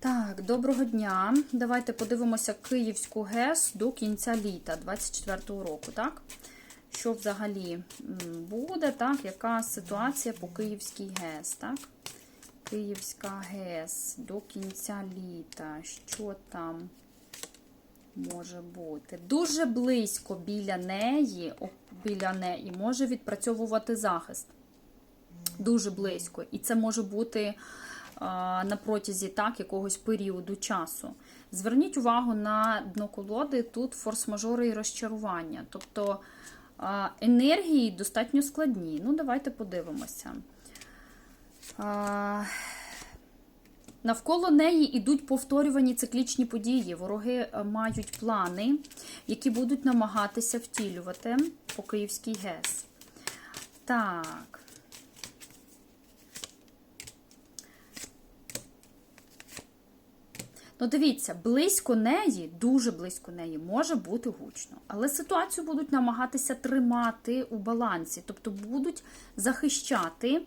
Так, доброго дня. Давайте подивимося Київську ГЕС до кінця літа 24-го року, так? Що взагалі буде, так? Яка ситуація по Київській ГЕС, так? Київська ГЕС до кінця літа. Що там може бути? Дуже близько біля неї, біля неї може відпрацьовувати захист. Дуже близько. І це може бути на протязі так, якогось періоду часу. Зверніть увагу на дно колоди, тут форс-мажори і розчарування. Тобто енергії достатньо складні. Ну, давайте подивимося. Навколо неї йдуть повторювані циклічні події. Вороги е, мають плани, які будуть намагатися втілювати по Київській ГЕС. Так. Ну, дивіться, близько неї, дуже близько неї, може бути гучно. Але ситуацію будуть намагатися тримати у балансі, тобто будуть захищати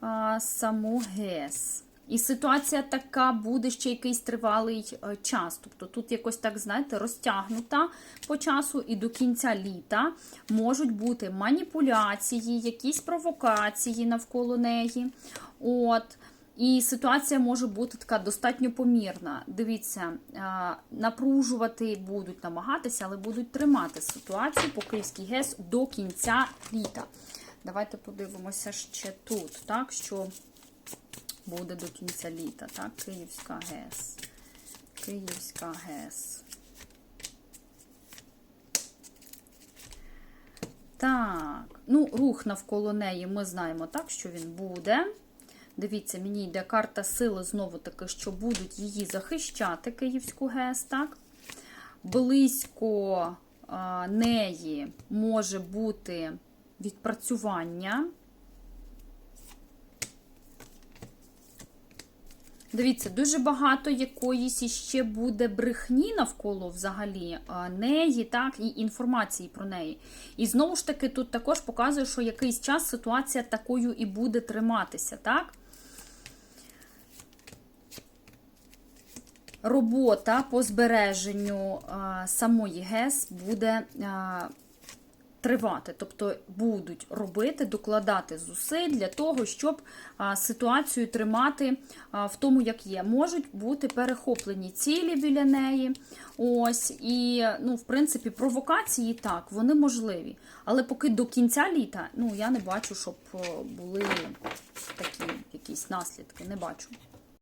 а, саму ГЕС. І ситуація така буде ще якийсь тривалий е, час. Тобто тут якось так, знаєте, розтягнута по часу, і до кінця літа можуть бути маніпуляції, якісь провокації навколо неї. От. І ситуація може бути така достатньо помірна. Дивіться, напружувати будуть намагатися, але будуть тримати ситуацію по Київській ГЕС до кінця літа. Давайте подивимося ще тут, так, що буде до кінця літа. Так, Київська ГЕС. Київська ГЕС. Так, ну, рух навколо неї ми знаємо так, що він буде. Дивіться, мені йде карта сили знову таки, що будуть її захищати Київську ГЕС, так? Близько а, неї може бути відпрацювання. Дивіться, дуже багато якоїсь іще буде брехні навколо взагалі неї, так, і інформації про неї. І знову ж таки, тут також показує, що якийсь час ситуація такою і буде триматися, так? Робота по збереженню самої ГЕС буде тривати, тобто будуть робити, докладати зусиль для того, щоб ситуацію тримати в тому, як є. Можуть бути перехоплені цілі біля неї. Ось, і, ну, в принципі, провокації так, вони можливі. Але поки до кінця літа, ну, я не бачу, щоб були такі якісь наслідки. Не бачу.